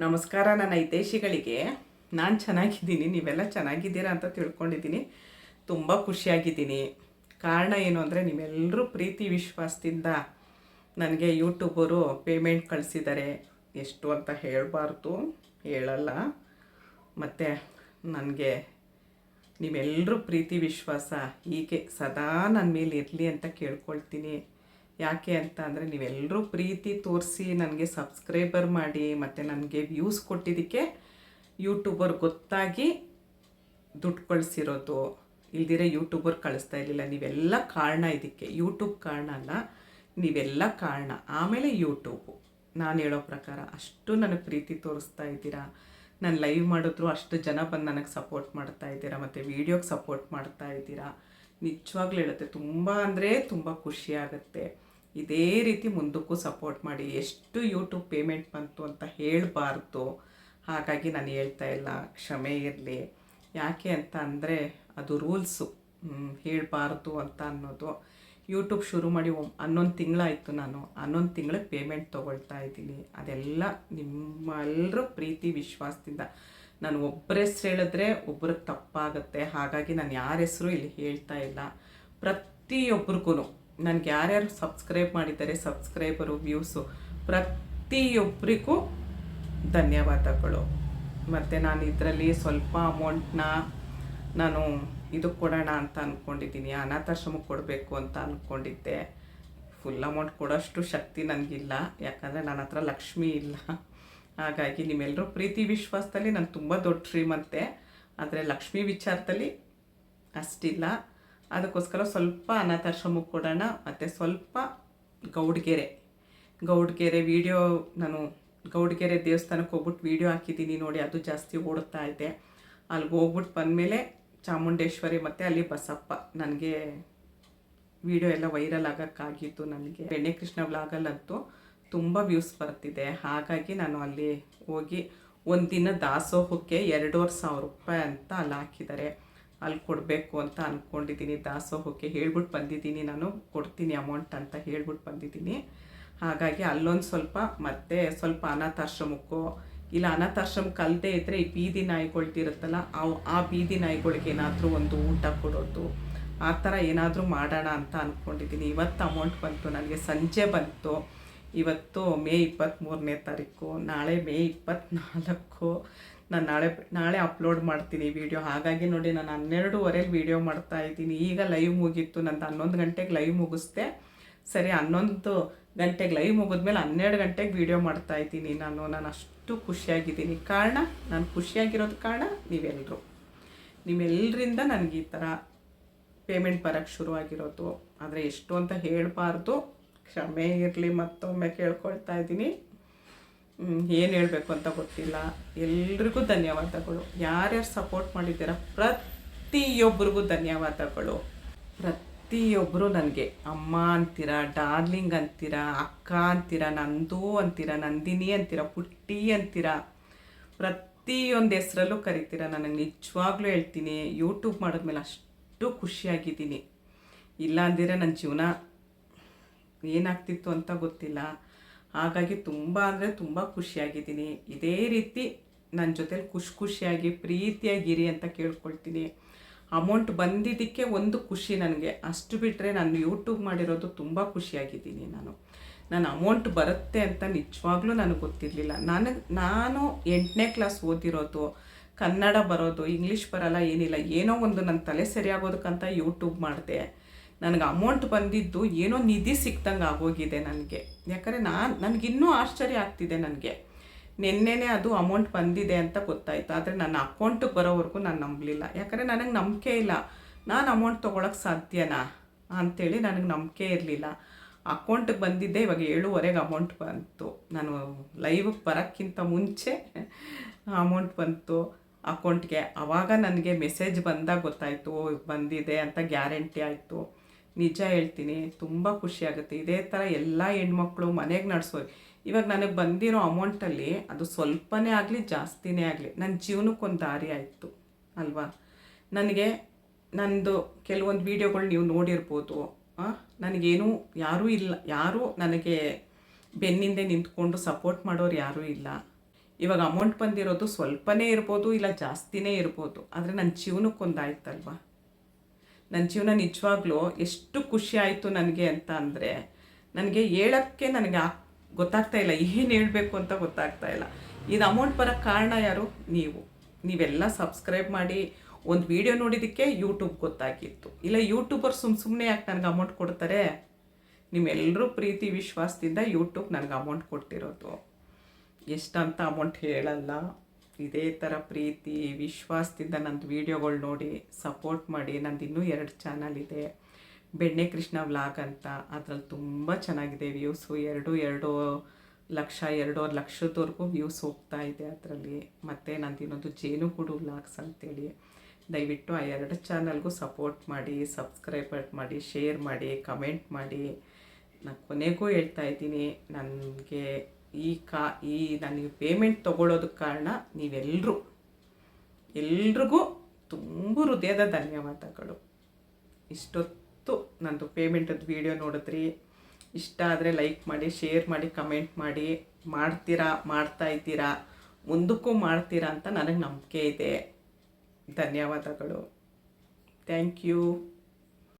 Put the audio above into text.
ನಮಸ್ಕಾರ, ನನ್ನ ಹಿತೈಷಿಗಳಿಗೆ. ನಾನು ಚೆನ್ನಾಗಿದ್ದೀನಿ, ನೀವೆಲ್ಲ ಚೆನ್ನಾಗಿದ್ದೀರಾ ಅಂತ ತಿಳ್ಕೊಂಡಿದ್ದೀನಿ. ತುಂಬ ಖುಷಿಯಾಗಿದ್ದೀನಿ. ಕಾರಣ ಏನು ಅಂದರೆ ನೀವೆಲ್ಲರೂ ಪ್ರೀತಿ ವಿಶ್ವಾಸದಿಂದ ನನಗೆ ಯೂಟ್ಯೂಬರು ಪೇಮೆಂಟ್ ಕಳಿಸಿದ್ದಾರೆ. ಎಷ್ಟು ಅಂತ ಹೇಳಬಾರ್ದು, ಹೇಳಲ್ಲ. ಮತ್ತು ನನಗೆ ನೀವೆಲ್ಲರೂ ಪ್ರೀತಿ ವಿಶ್ವಾಸ ಹೀಗೆ ಸದಾ ನನ್ನ ಮೇಲೆ ಇರಲಿ ಅಂತ ಕೇಳ್ಕೊಳ್ತೀನಿ. ಯಾಕೆ ಅಂತ ಅಂದರೆ ನೀವೆಲ್ಲರೂ ಪ್ರೀತಿ ತೋರಿಸಿ ನನಗೆ ಸಬ್ಸ್ಕ್ರೈಬರ್ ಮಾಡಿ, ಮತ್ತು ನನಗೆ ವ್ಯೂಸ್ ಕೊಟ್ಟಿದ್ದಕ್ಕೆ ಯೂಟ್ಯೂಬರ್ ಗೊತ್ತಾಗಿ ದುಡ್ಡು ಕಳಿಸಿರೋದು. ಇಲ್ದಿರ ಯೂಟ್ಯೂಬರ್ ಕಳಿಸ್ತಾ ಇರಲಿಲ್ಲ. ನೀವೆಲ್ಲ ಕಾರಣ ಇದಕ್ಕೆ. ಯೂಟ್ಯೂಬ್ ಕಾರಣ ಅಲ್ಲ, ನೀವೆಲ್ಲ ಕಾರಣ. ಆಮೇಲೆ ಯೂಟ್ಯೂಬು ನಾನು ಹೇಳೋ ಪ್ರಕಾರ ಅಷ್ಟು ನನಗೆ ಪ್ರೀತಿ ತೋರಿಸ್ತಾ ಇದ್ದೀರಾ. ನಾನು ಲೈವ್ ಮಾಡಿದ್ರು ಅಷ್ಟು ಜನ ಬಂದು ನನಗೆ ಸಪೋರ್ಟ್ ಮಾಡ್ತಾ ಇದ್ದೀರಾ, ಮತ್ತು ವೀಡಿಯೋಗೆ ಸಪೋರ್ಟ್ ಮಾಡ್ತಾ ಇದ್ದೀರಾ. ನಿಜವಾಗ್ಲೂ ಹೇಳುತ್ತೆ, ತುಂಬ ಅಂದರೆ ತುಂಬ ಖುಷಿ ಆಗುತ್ತೆ. ಇದೇ ರೀತಿ ಮುಂದಕ್ಕೂ ಸಪೋರ್ಟ್ ಮಾಡಿ ಎಷ್ಟು ಯೂಟ್ಯೂಬ್ ಪೇಮೆಂಟ್ ಬಂತು ಅಂತ ಹೇಳಬಾರ್ದು. ಹಾಗಾಗಿ ನಾನು ಹೇಳ್ತಾ ಇಲ್ಲ, ಕ್ಷಮೆ ಇರಲಿ. ಯಾಕೆ ಅಂತ ಅಂದರೆ ಅದು ರೂಲ್ಸು ಹೇಳಬಾರ್ದು ಅಂತ ಅನ್ನೋದು. ಯೂಟ್ಯೂಬ್ ಶುರು ಮಾಡಿ ಹನ್ನೊಂದು ತಿಂಗಳಾಯಿತು ನಾನು. ಹನ್ನೊಂದು ತಿಂಗಳಿಗೆ ಪೇಮೆಂಟ್ ತೊಗೊಳ್ತಾ ಇದ್ದೀನಿ. ಅದೆಲ್ಲ ನಿಮ್ಮೆಲ್ಲರ ಪ್ರೀತಿ, ವಿಶ್ವಾಸದಿಂದ. ನಾನು ಒಬ್ಬರ ಹೆಸ್ರು ಹೇಳಿದ್ರೆ ಒಬ್ರಿಗೆ ತಪ್ಪಾಗುತ್ತೆ. ಹಾಗಾಗಿ ನಾನು ಯಾರ ಹೆಸರು ಇಲ್ಲಿ ಹೇಳ್ತಾ ಇಲ್ಲ. ಪ್ರತಿಯೊಬ್ರಿಗೂ ನನಗೆ ಯಾರ್ಯಾರು ಸಬ್ಸ್ಕ್ರೈಬ್ ಮಾಡಿದ್ದಾರೆ ಸಬ್ಸ್ಕ್ರೈಬರು ವ್ಯೂಸು ಪ್ರತಿಯೊಬ್ಬರಿಗೂ ಧನ್ಯವಾದಗಳು. ಮತ್ತು ನಾನು ಇದರಲ್ಲಿ ಸ್ವಲ್ಪ ಅಮೌಂಟ್ನ ನಾನು ಇದು ಕೊಡೋಣ ಅಂತ ಅಂದ್ಕೊಂಡಿದ್ದೀನಿ ಅನಾಥಾಶ್ರಮ ಕೊಡಬೇಕು ಅಂತ ಅಂದ್ಕೊಂಡಿದ್ದೆ ಫುಲ್ ಅಮೌಂಟ್ ಕೊಡೋಷ್ಟು ಶಕ್ತಿ ನನಗಿಲ್ಲ. ಯಾಕಂದರೆ ನನ್ನ ಹತ್ರ ಲಕ್ಷ್ಮಿ ಇಲ್ಲ. ಹಾಗಾಗಿ ನಿಮ್ಮೆಲ್ಲರೂ ಪ್ರೀತಿ ವಿಶ್ವಾಸದಲ್ಲಿ ನಾನು ತುಂಬ ದೊಡ್ಡ ಶ್ರೀಮಂತೆ. ಆದರೆ ಲಕ್ಷ್ಮಿ ವಿಚಾರದಲ್ಲಿ ಅಷ್ಟಿಲ್ಲ. ಅದಕ್ಕೋಸ್ಕರ ಸ್ವಲ್ಪ ಅನಾಥಾಶ್ರಮಕ್ಕೆ ಕೊಡೋಣ, ಮತ್ತು ಸ್ವಲ್ಪ ಗೌಡ್ಗೆರೆ. ಗೌಡ್ಗೆರೆ ವಿಡಿಯೋ ನಾನು, ಗೌಡ್ಗೆರೆ ದೇವಸ್ಥಾನಕ್ಕೆ ಹೋಗ್ಬಿಟ್ಟು ವೀಡಿಯೋ ಹಾಕಿದ್ದೀನಿ ನೋಡಿ, ಅದು ಜಾಸ್ತಿ ಓಡ್ತಾ ಇದೆ. ಅಲ್ಲಿಗೆ ಹೋಗ್ಬಿಟ್ಟು ಬಂದಮೇಲೆ ಚಾಮುಂಡೇಶ್ವರಿ ಮತ್ತು ಅಲ್ಲಿ ಬಸಪ್ಪ. ನನಗೆ ವಿಡಿಯೋ ಎಲ್ಲ ವೈರಲ್ ಆಗೋಕ್ಕಾಗಿತ್ತು ನನಗೆ. ಬೆಣ್ಣೆ ಕೃಷ್ಣ ವ್ಲಾಗಲ್ಲಂತೂ ತುಂಬ ವ್ಯೂಸ್ ಬರ್ತಿದೆ. ಹಾಗಾಗಿ ನಾನು ಅಲ್ಲಿ ಹೋಗಿ ಒಂದು ದಿನ ದಾಸೋಹಕ್ಕೆ ಎರಡೂವರೆ ಸಾವಿರ ರೂಪಾಯಿ ಅಂತ ಅಲ್ಲಿ ಹಾಕಿದ್ದಾರೆ. ಅಲ್ಲಿ ಕೊಡಬೇಕು ಅಂತ ಅಂದ್ಕೊಂಡಿದ್ದೀನಿ ದಾಸೋಹಕ್ಕೆ ಹೇಳ್ಬಿಟ್ಟು ಬಂದಿದ್ದೀನಿ ನಾನು. ಕೊಡ್ತೀನಿ ಅಮೌಂಟ್ ಅಂತ ಹೇಳ್ಬಿಟ್ಟು ಬಂದಿದ್ದೀನಿ. ಹಾಗಾಗಿ ಅಲ್ಲೊಂದು ಸ್ವಲ್ಪ ಮತ್ತೆ ಸ್ವಲ್ಪ ಅನಾಥಾಶ್ರಮಕ್ಕೋ, ಇಲ್ಲ ಅನಾಥಾಶ್ರಮಕ್ಕೆ ಅಲ್ಲದೆ ಇದ್ದರೆ ಈ ಬೀದಿ ನಾಯಿಗಳ್ದಿರುತ್ತಲ್ಲ, ಅವು ಆ ಬೀದಿ ನಾಯಿಗಳಿಗೆ ಏನಾದರೂ ಒಂದು ಊಟ ಕೊಡೋದು, ಆ ಥರ ಏನಾದರೂ ಮಾಡೋಣ ಅಂತ ಅಂದ್ಕೊಂಡಿದ್ದೀನಿ ಇವತ್ತು ಅಮೌಂಟ್ ಬಂತು, ನನಗೆ ಸಂಜೆ ಬಂತು. ಇವತ್ತು ಮೇ ಇಪ್ಪತ್ತ್ಮೂರನೇ ತಾರೀಕು, ನಾಳೆ ಮೇ ಇಪ್ಪತ್ತ್ನಾಲ್ಕು ನಾನು ನಾಳೆ ನಾಳೆ ಅಪ್ಲೋಡ್ ಮಾಡ್ತೀನಿ ವಿಡಿಯೋ ಹಾಗಾಗಿ ನೋಡಿ ನಾನು ಹನ್ನೆರಡೂವರೆಗೆ ವಿಡಿಯೋ ಮಾಡ್ತಾ ಇದ್ದೀನಿ. ಈಗ ಲೈವ್ ಮುಗೀತು. ನಂದು ಹನ್ನೊಂದು ಗಂಟೆಗೆ ಲೈವ್ ಮುಗಿಸ್ದೆ. ಸರಿ, ಹನ್ನೊಂದು ಗಂಟೆಗೆ ಲೈವ್ ಮುಗಿದ್ಮೇಲೆ ಹನ್ನೆರಡು ಗಂಟೆಗೆ ವಿಡಿಯೋ ಮಾಡ್ತಾ ಇದ್ದೀನಿ ನಾನು. ನಾನು ಅಷ್ಟು ಖುಷಿಯಾಗಿದ್ದೀನಿ. ಕಾರಣ, ನಾನು ಖುಷಿಯಾಗಿರೋದು ಕಾರಣ ನೀವೆಲ್ಲರೂ ನಿಮ್ಮೆಲ್ಲರಿಂದ ನನಗೆ ಈ ಥರ ಪೇಮೆಂಟ್ ಬರೋಕ್ಕೆ ಶುರುವಾಗಿರೋದು. ಆದರೆ ಎಷ್ಟು ಅಂತ ಹೇಳಬಾರ್ದು. ಕ್ಷಮೆ ಇರಲಿ ಮತ್ತೊಮ್ಮೆ ಕೇಳ್ಕೊಳ್ತಾ ಇದ್ದೀನಿ. ಏನು ಹೇಳಬೇಕು ಅಂತ ಗೊತ್ತಿಲ್ಲ. ಎಲ್ರಿಗೂ ಧನ್ಯವಾದಗಳು ಯಾರ್ಯಾರು ಸಪೋರ್ಟ್ ಮಾಡಿದ್ದೀರ ಪ್ರತಿಯೊಬ್ಬರಿಗೂ ಧನ್ಯವಾದಗಳು ಪ್ರತಿಯೊಬ್ಬರು ನನಗೆ ಅಮ್ಮ ಅಂತೀರ, ಡಾರ್ಲಿಂಗ್ ಅಂತೀರ, ಅಕ್ಕ ಅಂತೀರ, ನಂದು ಅಂತೀರ, ನಂದಿನಿ ಅಂತೀರ, ಪುಟ್ಟಿ ಅಂತೀರ, ಪ್ರತಿಯೊಂದು ಹೆಸರಲ್ಲೂ ಕರಿತೀರ. ನನಗೆ ನಿಜವಾಗ್ಲೂ ಹೇಳ್ತೀನಿ ಯೂಟ್ಯೂಬ್ ಮಾಡಿದ್ಮೇಲೆ ಅಷ್ಟು ಖುಷಿಯಾಗಿದ್ದೀನಿ. ಇಲ್ಲ ಅಂದಿರ ನನ್ನ ಜೀವನ ಏನಾಗ್ತಿತ್ತು ಅಂತ ಗೊತ್ತಿಲ್ಲ. ಹಾಗಾಗಿ ತುಂಬ ಅಂದರೆ ತುಂಬ ಖುಷಿಯಾಗಿದ್ದೀನಿ. ಇದೇ ರೀತಿ ನನ್ನ ಜೊತೇಲಿ ಖುಷಿ ಖುಷಿಯಾಗಿ, ಪ್ರೀತಿಯಾಗಿರಿ ಅಂತ ಕೇಳ್ಕೊಳ್ತೀನಿ. ಅಮೌಂಟ್ ಬಂದಿದ್ದಕ್ಕೆ ಒಂದು ಖುಷಿ ನನಗೆ. ಅಷ್ಟು ಬಿಟ್ಟರೆ ನಾನು ಯೂಟ್ಯೂಬ್ ಮಾಡಿರೋದು ತುಂಬ ಖುಷಿಯಾಗಿದ್ದೀನಿ ನಾನು. ನಾನು ಅಮೌಂಟ್ ಬರುತ್ತೆ ಅಂತ ನಿಜವಾಗ್ಲೂ ನನಗೆ ಗೊತ್ತಿರಲಿಲ್ಲ. ನನಗೆ, ನಾನು ಎಂಟನೇ ಕ್ಲಾಸ್ ಓದಿರೋದು, ಕನ್ನಡ ಬರೋದು ಇಂಗ್ಲೀಷ್ ಬರಲ್ಲ, ಏನಿಲ್ಲ, ಏನೋ ಒಂದು ನನ್ನ ತಲೆ ಸರಿಯಾಗೋದಕ್ಕಂತ ಯೂಟ್ಯೂಬ್ ಮಾಡಿದೆ. ನನಗೆ ಅಮೌಂಟ್ ಬಂದಿದ್ದು ಏನೋ ನಿಧಿ ಸಿಕ್ತಂಗೆ ಆಗೋಗಿದೆ ನನಗೆ. ಯಾಕಂದರೆ ನಾನು ನನಗಿನ್ನೂ ಆಶ್ಚರ್ಯ ಆಗ್ತಿದೆ ನನಗೆ. ನಿನ್ನೆನೆ ಅದು ಅಮೌಂಟ್ ಬಂದಿದೆ ಅಂತ ಗೊತ್ತಾಯಿತು. ಆದರೆ ನನ್ನ ಅಕೌಂಟಿಗೆ ಬರೋವರೆಗೂ ನಾನು ನಂಬಲಿಲ್ಲ. ಯಾಕಂದರೆ ನನಗೆ ನಂಬಿಕೆ ಇಲ್ಲ. ನಾನು ಅಮೌಂಟ್ ತೊಗೊಳಕ್ಕೆ ಸಾಧ್ಯನಾ? ಅಂಥೇಳಿ ನನಗೆ ನಂಬಿಕೆ ಇರಲಿಲ್ಲ. ಅಕೌಂಟಿಗೆ ಬಂದಿದ್ದೆ, ಇವಾಗ ಏಳುವರೆಗೆ ಅಮೌಂಟ್ ಬಂತು. ನಾನು ಲೈವ್ಗೆ ಬರೋಕ್ಕಿಂತ ಮುಂಚೆ ಅಮೌಂಟ್ ಬಂತು. ಅಕೌಂಟ್ಗೆ ಆವಾಗ ನನಗೆ ಮೆಸೇಜ್ ಬಂದಾಗ ಗೊತ್ತಾಯಿತು ಬಂದಿದೆ ಅಂತ ಗ್ಯಾರಂಟಿ ಆಯಿತು. ನಿಜ ಹೇಳ್ತೀನಿ, ತುಂಬ ಖುಷಿಯಾಗುತ್ತೆ ಇದೇ ಥರ ಎಲ್ಲ ಹೆಣ್ಮಕ್ಳು ಮನೆಗೆ ನಡೆಸೋ, ಇವಾಗ ನನಗೆ ಬಂದಿರೋ ಅಮೌಂಟಲ್ಲಿ ಅದು ಸ್ವಲ್ಪನೇ ಆಗಲಿ, ಜಾಸ್ತಿನೇ ಆಗಲಿ ನನ್ನ ಜೀವನಕ್ಕೊಂದು ದಾರಿ ಆಯಿತು, ಅಲ್ವಾ? ನನಗೆ ನಂದು ಕೆಲವೊಂದು ವೀಡಿಯೋಗಳು ನೀವು ನೋಡಿರ್ಬೋದು ನನಗೇನು ಯಾರೂ ಇಲ್ಲ, ಯಾರೂ ನನಗೆ ಬೆನ್ನಿಂದೆ ನಿಂತ್ಕೊಂಡು ಸಪೋರ್ಟ್ ಮಾಡೋರು ಯಾರೂ ಇಲ್ಲ. ಇವಾಗ ಅಮೌಂಟ್ ಬಂದಿರೋದು ಸ್ವಲ್ಪನೇ ಇರ್ಬೋದು, ಇಲ್ಲ ಜಾಸ್ತಿನೇ ಇರ್ಬೋದು, ಆದರೆ ನನ್ನ ಜೀವನಕ್ಕೊಂದಾಯ್ತಲ್ವಾ ನನ್ನ ಜೀವನ ನಿಜವಾಗ್ಲೂ ಎಷ್ಟು ಖುಷಿ ಆಯಿತು ನನಗೆ ಅಂತ ಅಂದರೆ, ನನಗೆ ಹೇಳೋಕ್ಕೆ ನನಗೆ ಗೊತ್ತಾಗ್ತಾ ಇಲ್ಲ, ಏನು ಹೇಳಬೇಕು ಅಂತ ಗೊತ್ತಾಗ್ತಾ ಇಲ್ಲ. ಇದು ಅಮೌಂಟ್ ಬರೋಕ್ಕೆ ಕಾರಣ ಯಾರು? ನೀವು. ನೀವೆಲ್ಲ ಸಬ್ಸ್ಕ್ರೈಬ್ ಮಾಡಿ, ಒಂದು ವಿಡಿಯೋ ನೋಡಿದ್ದಕ್ಕೆ ಯೂಟ್ಯೂಬ್ ಗೊತ್ತಾಗಿತ್ತು. ಇಲ್ಲ ಯೂಟ್ಯೂಬರ್ ಸುಮ್ಮ ಸುಮ್ಮನೆ ಯಾಕೆ ನನಗೆ ಅಮೌಂಟ್ ಕೊಡ್ತಾರೆ? ನಿಮ್ಮೆಲ್ಲರೂ ಪ್ರೀತಿ, ವಿಶ್ವಾಸದಿಂದ ಯೂಟ್ಯೂಬ್ ನನಗೆ ಅಮೌಂಟ್ ಕೊಟ್ಟಿರೋದು. ಎಷ್ಟಂತ ಅಮೌಂಟ್ ಹೇಳಲ್ಲ. ಇದೇ ಥರ ಪ್ರೀತಿ, ವಿಶ್ವಾಸದಿಂದ ನಂದು ವೀಡಿಯೋಗಳು ನೋಡಿ ಸಪೋರ್ಟ್ ಮಾಡಿ. ನಂದು ಇನ್ನೂ ಎರಡು ಚಾನಲ್ ಇದೆ. ಬೆಣ್ಣೆ ಕೃಷ್ಣ ವ್ಲಾಗ್ ಅಂತ. ಅದರಲ್ಲಿ ತುಂಬ ಚೆನ್ನಾಗಿದೆ ವ್ಯೂಸು. ಎರಡು ಎರಡು ಲಕ್ಷ, ಎರಡೂವರೆ ಲಕ್ಷದವರೆಗೂ ವ್ಯೂಸ್ ಹೋಗ್ತಾ ಇದೆ ಅದರಲ್ಲಿ. ಮತ್ತು ನಂದು ಇನ್ನೊಂದು ಜೇನು ಕೂಡ ವ್ಲಾಗ್ಸ್ ಅಂತೇಳಿ. ದಯವಿಟ್ಟು ಆ ಎರಡು ಚಾನಲ್ಗೂ ಸಪೋರ್ಟ್ ಮಾಡಿ ಸಬ್ಸ್ಕ್ರೈಬ್ ಮಾಡಿ, ಶೇರ್ ಮಾಡಿ, ಕಮೆಂಟ್ ಮಾಡಿ. ನಾನು ಕೊನೆಗೂ ಹೇಳ್ತಾ ಇದ್ದೀನಿ, ನನಗೆ ಈ ಕಾ, ಈ ನನಗೆ ಪೇಮೆಂಟ್ ತೊಗೊಳೋದಕ್ಕೆ ಕಾರಣ ನೀವೆಲ್ಲರೂ ಎಲ್ರಿಗೂ ತುಂಬ ಹೃದಯದ ಧನ್ಯವಾದಗಳು. ಇಷ್ಟೊತ್ತು ನಂದು ಪೇಮೆಂಟದ್ದು ವೀಡಿಯೋ ನೋಡಿದ್ರಿ. ಇಷ್ಟ ಆದರೆ ಲೈಕ್ ಮಾಡಿ ಶೇರ್ ಮಾಡಿ ಕಮೆಂಟ್ ಮಾಡಿ. ಮಾಡ್ತೀರಾ, ಮಾಡ್ತಾ ಇದ್ದೀರಾ? ಮುಂದಕ್ಕೂ ಮಾಡ್ತೀರಾ ಅಂತ ನನಗೆ ನಂಬಿಕೆ ಇದೆ. ಧನ್ಯವಾದಗಳು. Thank you